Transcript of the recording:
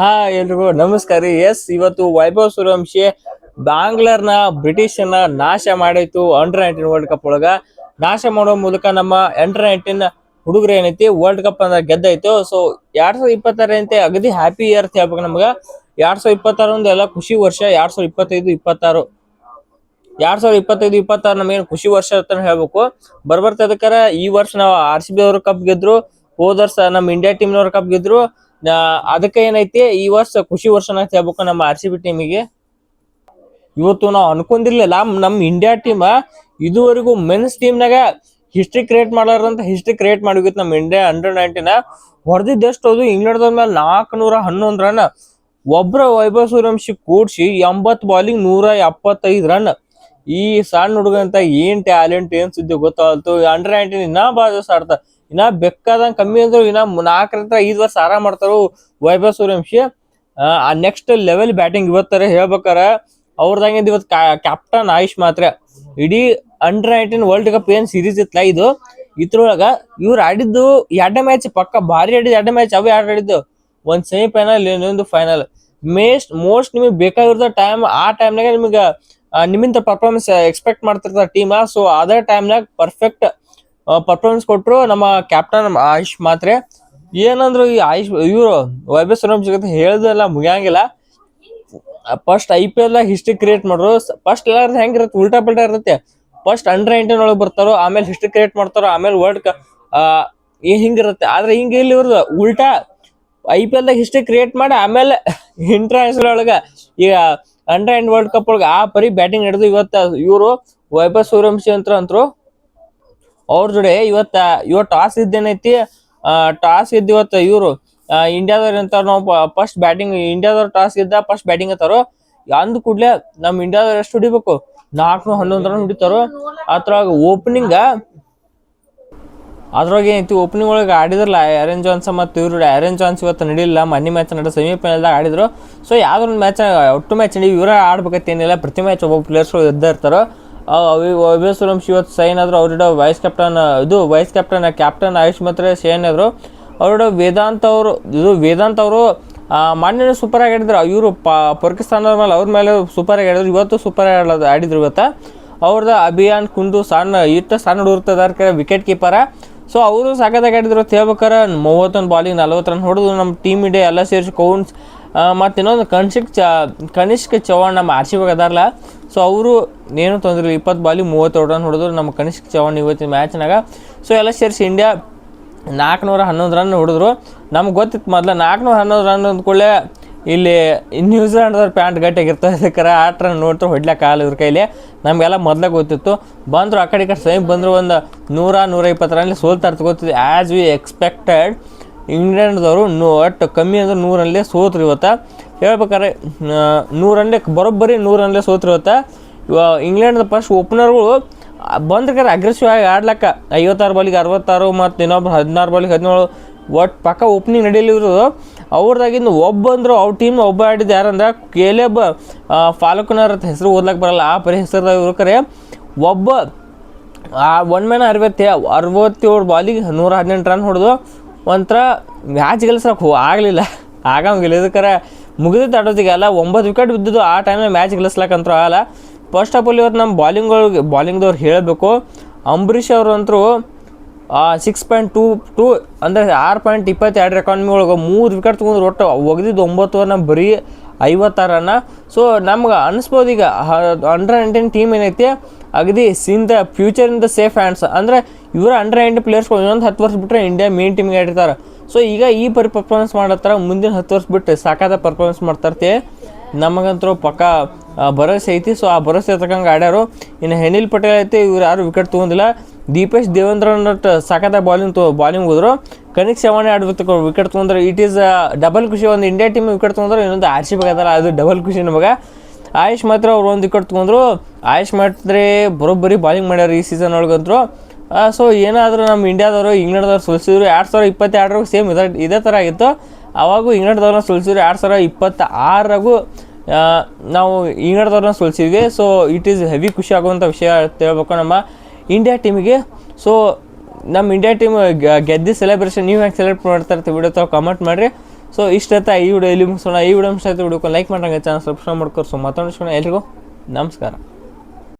ಹಾ ಎಲ್ರಿಗೂ ನಮಸ್ಕಾರ ರೀ. ಎಸ್, ಇವತ್ತು ವೈಭವ್ ಸೂರ್ಯವಂಶಿ ಬಾಂಗ್ಲರ್ನ ಬ್ರಿಟಿಷನ್ನ ನಾಶ ಮಾಡಿತ್ತು ಅಂಡರ್ ನೈನ್ಟೀನ್ ವರ್ಲ್ಡ್ ಕಪ್ ಒಳಗ. ನಾಶ ಮಾಡೋ ಮೂಲಕ ನಮ್ಮ ಅಂಡರ್ ನೈನ್ಟೀನ್ ಹುಡುಗರು ಏನೈತಿ, ವರ್ಲ್ಡ್ ಕಪ್ ಅಂದ್ರೆ ಗೆದ್ದೈತು ಸೊ ಎರಡ್ ಸಾವಿರದ ಇಪ್ಪತ್ತಾರ ಐತೆ ಅಗದಿ ಹ್ಯಾಪಿ ಇಯರ್ ಹೇಳ್ಬೇಕು ನಮ್ಗ. ಎರಡ್ ಸಾವಿರದ ಇಪ್ಪತ್ತಾರ ಒಂದು ಎಲ್ಲ ಖುಷಿ ವರ್ಷ, ಎರಡ್ ಸಾವಿರದ ಇಪ್ಪತ್ತೈದು, ಇಪ್ಪತ್ತಾರು. ಎರಡ್ ಸಾವಿರದ ಇಪ್ಪತ್ತೈದು, ಇಪ್ಪತ್ತಾರು ನಮಗೇನು ಖುಷಿ ವರ್ಷ ಅಂತ ಹೇಳ್ಬೇಕು. ಬರ್ಬರ್ತ ಈ ವರ್ಷ ನಾವು ಆರ್ ಸಿ ಬಿ ಅವರು ಕಪ್ ಗೆದ್ರು. ಹೋದ ವರ್ಷ ನಮ್ಮ ಇಂಡಿಯಾ ಟೀಮ್ನವ್ರ ಕಪ್ ಗೆದ್ರು. ಅದಕ್ಕೆ ಏನೈತಿ, ಈ ವರ್ಷ ಖುಷಿ ವರ್ಷನ ಅಂತ ಹೇಳ್ಬೇಕು ನಮ್ಮ ಆರ್ ಸಿ ಬಿ ಟೀಮಿಗೆ ಇವತ್ತು ನಾವು ಅನ್ಕೊಂಡಿರ್ಲಿಲ್ಲ ನಮ್ಮ ಇಂಡಿಯಾ ಟೀಮ್ ಇದುವರೆಗೂ ಮೆನ್ಸ್ ಟೀಮ್ನಾಗ ಹಿಸ್ಟ್ರಿ ಕ್ರಿಯೇಟ್ ಮಾಡ್ಲಾರಂತ ಹಿಸ್ಟ್ರಿ ಕ್ರಿಯೇಟ್ ಮಾಡಿಗಿತ್ತು ನಮ್ಮ ಇಂಡಿಯಾ ಅಂಡರ್ ನೈನ್ಟೀನ್ ಹೊಡೆದಿದ್ದು ಎಷ್ಟು ಅದು ಇಂಗ್ಲೆಂಡ್ ಮೇಲೆ ನಾಲ್ಕುನೂರ ಹನ್ನೊಂದು ರನ್. ಒಬ್ರ ವೈಭವ್ ಸೂರ್ಯವಂಶಿ ಕೂಡ್ಸಿ ಎಂಬತ್ ಬಾಲಿಂಗ್ ನೂರ ಎಪ್ಪತ್ತೈದು ರನ್. ಈ ಸಣ್ಣ ಹುಡುಗಂತ ಏನ್ ಟ್ಯಾಲೆಂಟ್ ಏನ್ ಸುದ್ದಿ ಗೊತ್ತಾಗ್ತು ಅಂಡರ್ ನೈನ್ಟೀನ್ ಇನ್ನ ಆಡ್ತಾರ ಇನ್ನ ಬೆಕ್ಕಾದಂಗ್ ಕಮ್ಮಿ ಅಂದ್ರು ಇನ್ನ ನಾಲ್ಕರಿಂದ ಐದ್ ವರ್ಷ ಆರಾಮ್ ಮಾಡ್ತಾರು ವೈಭವ್ ಸೂರ್ಯವಂಶಿ. ಆ ನೆಕ್ಸ್ಟ್ ಲೆವೆಲ್ ಬ್ಯಾಟಿಂಗ್ ಇವತ್ತರ ಹೇಳ್ಬೇಕಾರ ಅವ್ರದಂಗೆ ಇವತ್ತು ಕ್ಯಾಪ್ಟನ್ ಆಯುಷ್ ಮಾತ್ರ. ಇಡೀ ಅಂಡರ್ ನೈನ್ಟೀನ್ ವರ್ಲ್ಡ್ ಕಪ್ ಏನ್ ಸೀರೀಸ್ ಇತ್ತಲ್ಲ ಇದು? ಇದ್ರೊಳಗ ಇವ್ರು ಆಡಿದ್ದು ಎರಡನೇ ಮ್ಯಾಚ್ ಪಕ್ಕ ಭಾರಿ ಆಡಿದ್ದು ಎರಡನೇ ಮ್ಯಾಚ್ ಅವೇ ಎರಡು ಆಡಿದ್ದು? ಒಂದ್ ಸೆಮಿಫೈನಲ್ ಇನ್ನೊಂದು ಫೈನಲ್ ಮೇಸ್ಟ್ ಮೋಸ್ಟ್ ನಿಮಗೆ ಬೇಕಾಗಿರೋದ ಟೈಮ್ ಆ ಟೈಮ್ನಾಗ ನಿಮಗೆ ನಿಮ್ಮಿಂದ ಪರ್ಫಾರ್ಮೆನ್ಸ್ ಎಕ್ಸ್ಪೆಕ್ಟ್ ಮಾಡ್ತಿರ್ತಾರ ಟೀಮ್ ಸೊ ಅದೇ ಟೈಮ್ನಾಗ ಪರ್ಫೆಕ್ಟ್ ಪರ್ಫಾರ್ಮೆನ್ಸ್ ಕೊಟ್ರು ನಮ್ಮ ಕ್ಯಾಪ್ಟನ್ ಆಯುಷ್ ಮಾತ್ರೆ. ಏನಂದ್ರು ಈ ಆಯುಷ್, ಇವರು ವೈಭವ್ ಸೂರ್ಯವಂಶಿ ಜೊತೆ ಹೇಳ್ದೆಲ್ಲ ಮುಗಿಯಂಗಿಲ್ಲ. First I P L history create ಮಾಡ್ರು. ಫಸ್ಟ್ ಎಲ್ಲ ಹೆಂಗಿರುತ್ತೆ ಉಲ್ಟಾ ಪಲ್ಟಾ ಇರುತ್ತೆ. ಫಸ್ಟ್ ಅಂಡರ್ ನೈನ್ಟೀನ್ ಒಳಗೆ ಬರ್ತಾರೋ, ಆಮೇಲೆ ಹಿಸ್ಟ್ರಿ ಕ್ರಿಯೇಟ್ ಮಾಡ್ತಾರೋ, ಆಮೇಲೆ ವರ್ಲ್ಡ್ ಕಪ್ ಹಿಂಗಿರುತ್ತೆ ಆದ್ರೆ ಹಿಂಗ ಇಲ್ಲಿ ಇವ್ರದ್ದು ಉಲ್ಟಾ ಐ ಪಿ ಎಲ್ದಾಗ ಹಿಸ್ಟ್ರಿ ಕ್ರಿಯೇಟ್ ಮಾಡಿ, ಆಮೇಲೆ ಇಂಟರ್ನ್ಯಾಷನಲ್ ಒಳಗ ಈಗ ಅಂಡರ್ ನೈನ್ ವರ್ಲ್ಡ್ ಕಪ್ ಒಳಗ ಆ ಪರಿ ಬ್ಯಾಟಿಂಗ್ ನಡೆದು ಇವತ್ತು ಇವರು ವೈಭವ್ ಸೂರ್ಯವಂಶಿ ಅಂತ ಅಂತರು ಅವ್ರ ಜೋಡಿ ಇವತ್ತ, ಇವತ್ತು ಟಾಸ್ ಇದ್ದೇನೈತಿ? ಟಾಸ್ ಇದ್ದ ಇವತ್ತು ಇವರು ಇಂಡಿಯಾದವ್ರು ಅಂತ ನಾವು ಫಸ್ಟ್ ಬ್ಯಾಟಿಂಗ್ ಇಂಡಿಯಾದವ್ರು ಟಾಸ್ ಇದ್ದ ಫಸ್ಟ್ ಬ್ಯಾಟಿಂಗ್ ಅತ್ತಾರೋ ಅಂದ ಕೂಡ್ಲೆ ನಮ್ಮ ಇಂಡಿಯಾದವ್ರು ಎಷ್ಟು ಹೊಡಿಬೇಕು? ನಾಲ್ಕು, ಹನ್ನೊಂದು ರನ್ ಹೊಡಿತಾರೋ. ಅದ್ರೊಳಗೆ ಓಪನಿಂಗ್ ಅದ್ರೊಳಗೆ ಏನೈತಿ ಓಪನಿಂಗ್ ಒಳಗೆ ಆಡಿದ್ರಲ್ಲ ಆರೆನ್ ಜಾನ್ಸ್ ಮತ್ತು ಇವರು ಆರೆನ್ ಜಾನ್ಸ್ ಇವತ್ತು ನಡೀಲಿಲ್ಲ ಮನಿ ಮ್ಯಾಚ್ ನಡೆ ಸೆಮಿಫೈನಲ್ದಾಗ ಆಡಿದ್ರು. ಸೊ ಯಾವ್ದೊಂದು ಮ್ಯಾಚ್ ಒಟ್ಟು ಮ್ಯಾಚ್ ನಡೀವಿ ಇವರ ಆಡ್ಬೇಕತ್ತೇನಿಲ್ಲ ಪ್ರತಿ ಮ್ಯಾಚ್ ಒಬ್ಬೊಬ್ಬ ಪ್ಲೇಯರ್ಸ್ಗಳು ಇದ್ದೇ ಇರ್ತಾರೋ. ಅಭ್ಯಸ್ವರಂ ಶಿವತ್ ಸೈನ್ ಆದ್ರು ಅವ್ರಿಡ ವೈಸ್ ಕ್ಯಾಪ್ಟನ್ ಇದು ವೈಸ್ ಕ್ಯಾಪ್ಟನ್ ಕ್ಯಾಪ್ಟನ್ ಆಯುಷ್ ಮಾತ್ರ ಸೇನ್ ಆದ್ರು. ಅವ್ರಿಡ ವೇದಾಂತ್ ಅವರು ಇದು ವೇದಾಂತ್ ಅವರು ಮಾನ್ಯ ಸೂಪರ್ ಆಗಿ ಆಡಿದ್ರು. ಇವರು ಪಾಕಿಸ್ತಾನದ ಮೇಲೆ, ಅವ್ರ ಮೇಲೆ ಸೂಪರ್ ಆಗಿ ಆಡಿದ್ರು. ಇವತ್ತು ಸೂಪರ್ ಆಗಿ ಆಡಿದ್ರು ಇವತ್ತು. ಅವ್ರದ್ದು ಅಭಿಯಾನ್, ಕುಂದು ಸಣ್ಣ, ಇಟ್ಟ ಸಣ್ಣ ಹುಡುಗರ್ತದಾರ ವಿಕೆಟ್ ಕೀಪರ ಸೊ ಅವರು ಸಾಕಾದಾಗ ಆಡಿದ್ರು ಹೇಳ್ಬೇಕಾರೆ, ಮೂವತ್ತೊಂದು ಬಾಲಿಂಗ್ ನಲ್ವತ್ತು ರನ್ ಹೊಡೆದು ನಮ್ಮ ಟೀಮ್ ಇಂಡಿಯಾ ಎಲ್ಲ ಸೇರಿಸಿ ಕೌನ್ಸ್ ಮತ್ತು ಇನ್ನೊಂದು ಕನಿಷ್ಕ್ ಚ ಕನಿಷ್ಕ್ ಚೌಹಾಣ್ ನಮ್ಮ ಆರ್ ಸಿ ಅದಾರಲ್ಲ ಸೊ ಅವರು ಏನೂ ತೊಂದರೆ ಇಲ್ಲ ಇಪ್ಪತ್ತು ಬಾಲಿ ಮೂವತ್ತೇಳು ರನ್ ಹೊಡೆದ್ರು. ನಮ್ಮ ಕನಿಷ್ಕ್ ಚವಾಣ್ ಇವತ್ತಿನ ಮ್ಯಾಚ್ನಾಗ. ಸೊ ಎಲ್ಲ ಸೇರಿಸಿ ಇಂಡಿಯಾ ನಾಲ್ಕುನೂರ ಹನ್ನೊಂದು ರನ್ ಹೊಡೆದ್ರು. ನಮ್ಗೆ ಗೊತ್ತಿತ್ತು ಮೊದಲು ನಾಲ್ಕುನೂರ ಹನ್ನೊಂದು ರನ್ ಅಂದ್ಕೊಳ್ಳೆ ಇಲ್ಲಿ ನ್ಯೂಜಿಲೆಂಡ್ದವ್ರ ಪ್ಯಾಂಟ್ ಗಟ್ಟಿಯಾಗಿರ್ತವೆ ಅದಕ್ಕೆ ಆಟ ರನ್ ನೋಡ್ತಾರೆ ಹೊಡ್ಲಿಕ್ಕೆ ಕಾಲು ಇವ್ರ ಕೈಲಿ. ನಮಗೆಲ್ಲ ಮೊದಲೇ ಗೊತ್ತಿತ್ತು. ಬಂದರು ಆ ಕಡೆ ಈ ಕಡೆ ಸೇಮ್ ಬಂದರು ಒಂದು ನೂರ ನೂರ ಇಪ್ಪತ್ತು ರನ್ಲಿ ಸೋಲ್ತಾರೆ ಗೊತ್ತಿದೆ. ಆ್ಯಸ್ ವಿ ಎಕ್ಸ್ಪೆಕ್ಟೆಡ್ ಇಂಗ್ಲೆಂಡ್ದವರು ನೂ ಒಟ್ಟು ಕಮ್ಮಿ ಅಂದ್ರೆ ನೂರಲ್ಲೇ ಸೋತ್ರು ಇವತ್ತು. ಹೇಳ್ಬೇಕಾರೆ ನೂರಲ್ಲೇ ಬರೋಬ್ಬರಿ ನೂರಲ್ಲೇ ಸೋತ್ರು ಇವತ್ತು ಇವ ಇಂಗ್ಲೆಂಡ್ದ ಫಸ್ಟ್ ಓಪನರ್ಗಳು ಬಂದ್ರೆ ಅಗ್ರೆಸಿವ್ ಆಗಿ ಆಡ್ಲಕ್ಕ. ಐವತ್ತಾರು ಬಾಲಿಗೆ ಅರವತ್ತಾರು, ಮತ್ತು ಇನ್ನೊಬ್ರು ಹದಿನಾರು ಬಾಲಿಗೆ ಹದಿನೇಳು. ಒಟ್ಟು ಪಕ್ಕ ಓಪನಿಂಗ್ ನಡೀಲಿ ಅವ್ರದಾಗಿಂದು ಅವ್ರದಾಗಿಂದ ಒಬ್ಬ ಅಂದ್ರು ಅವ್ರ ಟೀಮ್ ಒಬ್ಬ ಆಡಿದ್ದು ಯಾರಂದ್ರೆ, ಕೇಲೆಬ್ ಫಾಲಕನರ್ ಅಂತ ಹೆಸರು ಓದ್ಲಕ್ಕೆ ಬರಲ್ಲ. ಆ ಪರಿ ಹೆಸರ್ದಾಗ ಇವ್ರು ಕರೆ, ಒಬ್ಬ, ಆ ಒನ್ ಮ್ಯಾನ್ ಅರವತ್ತೆ, ಅರವತ್ತೇಳು ಬಾಲಿಗೆ ನೂರ ಹದಿನೆಂಟು ರನ್ ಹೊಡೆದು ಒಂಥರ ಮ್ಯಾಚ್ ಗೆಲ್ಸಕ್ಕೆ ಆಗಲಿಲ್ಲ. ಆಗಂಗಿಲ್ಲ ಇದಕ್ಕಾರ ಮುಗಿದಿತ್ತು ಆಡೋದಿಗೆಲ್ಲ ಒಂಬತ್ತು ವಿಕೆಟ್ ಬಿದ್ದಿದ್ದು ಆ ಟೈಮ್ನಾಗ ಮ್ಯಾಚ್ ಗೆಲ್ಲಿಸ್ಲಕ್ಕಂತೂ ಆಗಲ್ಲ. ಫಸ್ಟ್ ಆಫ್ ಆಲ್ ಇವತ್ತು ನಮ್ಮ ಬಾಲಿಂಗ್ಗಳಿಗೆ ಬಾಲಿಂಗ್ದವ್ರು ಹೇಳಬೇಕು. ಅಂಬರೀಷ್ ಅವರು ಅಂತರೂ ಸಿಕ್ಸ್ ಪಾಯಿಂಟ್ ಟೂ ಟೂ ಅಂದರೆ ಆರು ಪಾಯಿಂಟ್ ಇಪ್ಪತ್ತೆರಡು ಎಕಾನಮಿ ಒಳಗೆ ಮೂರು ವಿಕೆಟ್ ತೊಗೊಂಡು ಒಟ್ಟು ಒಗೆದಿದ್ದು ಒಂಬತ್ತು ಓವರ್ನ ಬರೀ ಐವತ್ತಾರನ್ನ. ಸೊ ನಮ್ಗೆ ಅನಿಸ್ಬೋದು ಈಗ ಅಂಡರ್ ನೈನ್ಟೀನ್ ಟೀಮ್ ಏನೈತಿ ಅಗದಿ seen the future in the safe hands ಅಂದರೆ ಇವರ ಅಂಡರ್ ನೈನ್ಟೀನ್ ಪ್ಲೇಯರ್ಸ್ಗಳು ಇನ್ನೊಂದು ಹತ್ತು ವರ್ಷ ಬಿಟ್ಟರೆ ಇಂಡಿಯಾ ಮೇನ್ ಟೀಮ್ಗೆ ಆಡಿರ್ತಾರೆ. ಸೊ ಈಗ ಈ ಪರಿ ಪರ್ಫಾರ್ಮೆನ್ಸ್ ಮಾಡತ್ತಾರ, ಮುಂದಿನ ಹತ್ತು ವರ್ಷ ಬಿಟ್ಟು ಸಾಕಾದ ಪರ್ಫಾರ್ಮೆನ್ಸ್ ಮಾಡ್ತಾರ್ತಿ. ನಮಗಂತೂ ಪಕ್ಕ ಭರವಸೆ ಐತಿ. ಸೊ ಆ ಭರವಸೆ ತಕ್ಕಂಗೆ ಆಡ್ಯಾರು. ಇನ್ನು ಹೆನಿಲ್ ಪಟೇಲ್ ಐತಿ, ಇವ್ರು ಯಾರು ವಿಕೆಟ್ ತೊಗೊಂಡಿಲ್ಲ. ದೀಪೇಶ್ ದೇವೇಂದ್ರ ನಟ್ ಸಾಕಾದ ಬಾಲಿಂಗ್ ತೊ ಬಾಲಿಂಗ್ ಹೋದ್ರು. ಕನಿಕ್ ಸೆವಾಣಿ ಆಡ್ಬೇಕು ವಿಕೆಟ್ ತೊಗೊಂಡ್ರೆ. ಇಟ್ ಈಸ್ ಡಬಲ್ ಖುಷಿ. ಒಂದು ಇಂಡಿಯಾ ಟೀಮ್ ವಿಕೆಟ್ ತೊಗೊಂಡ್ರೆ, ಇನ್ನೊಂದು ಆರ್ ಸಿ ಅದು ಡಬಲ್ ಖುಷಿ ನಮಗೆ. ಆಯುಷ್ ಮಾತ್ರ ಅವ್ರು ಒಂದು ವಿಕೆಟ್ ತೊಗೊಂಡ್ರು. ಆಯುಷ್ ಮಾಡಿದ್ರೆ ಬರೋಬ್ಬರಿ ಬಾಲಿಂಗ್ ಮಾಡ್ಯಾರ ಈ ಸೀಸನ್ ಒಳಗಂತರು ಸೊ ಏನಾದರೂ ನಮ್ಮ ಇಂಡಿಯಾದವರು, ಇಂಗ್ಲೆಂಡ್ದವ್ರು ಸೋಲ್ಸಿದ್ರು ಎರಡು ಸಾವಿರ ಇಪ್ಪತ್ತೆರಡರಾಗೂ ಸೇಮ್ ಇದೇ ಇದೇ ಥರ ಆಗಿತ್ತು. ಆವಾಗೂ ಇಂಗ್ಲೆಂಡ್ದವ್ರನ್ನ ಸೋಲ್ಸಿದ್ರು ಎರಡು ಸಾವಿರ ಇಪ್ಪತ್ತ ಆರಾಗೂ ನಾವು ಇಂಗ್ಲೆಂಡ್ದವ್ರನ್ನ ಸೋಲ್ಸಿದ್ವಿ. ಸೊ ಇಟ್ ಈಸ್ ಹೆವಿ ಖುಷಿ ಆಗುವಂಥ ವಿಷಯ ಹೇಳ್ಬೇಕು ನಮ್ಮ ಇಂಡಿಯಾ ಟೀಮಿಗೆ ಸೊ ನಮ್ಮ ಇಂಡಿಯಾ ಟೀಮ್ ಗೆದ್ದಿ ಸೆಲೆಬ್ರೇಷನ್ ನೀವು ಹೆಂಗೆ ಸೆಲೆಬ್ರೇಟ್ ಮಾಡ್ತಾ ಇರ್ತೀವಿ ವಿಡಿಯೋ ತಾವು ಕಮೆಂಟ್ ಮಾಡಿರಿ. ಸೊ ಇಷ್ಟ ಈ ವಿಡಿಯೋ ಇಲ್ಲಿ ಮುಗಿಸೋಣ? ಈ ವಿಡಿಯೋ ಇಷ್ಟ ಆಯ್ತು ಲೈಕ್ ಮಾಡ್ರಂಗೆ ಚಾನಲ್ ಸಬ್ಸ್ಕ್ರೈಬ್ ಮಾಡ್ಕೊರು ಸೊ ಮತ್ತೊಂದು ಎಲ್ರಿಗೂ ನಮಸ್ಕಾರ.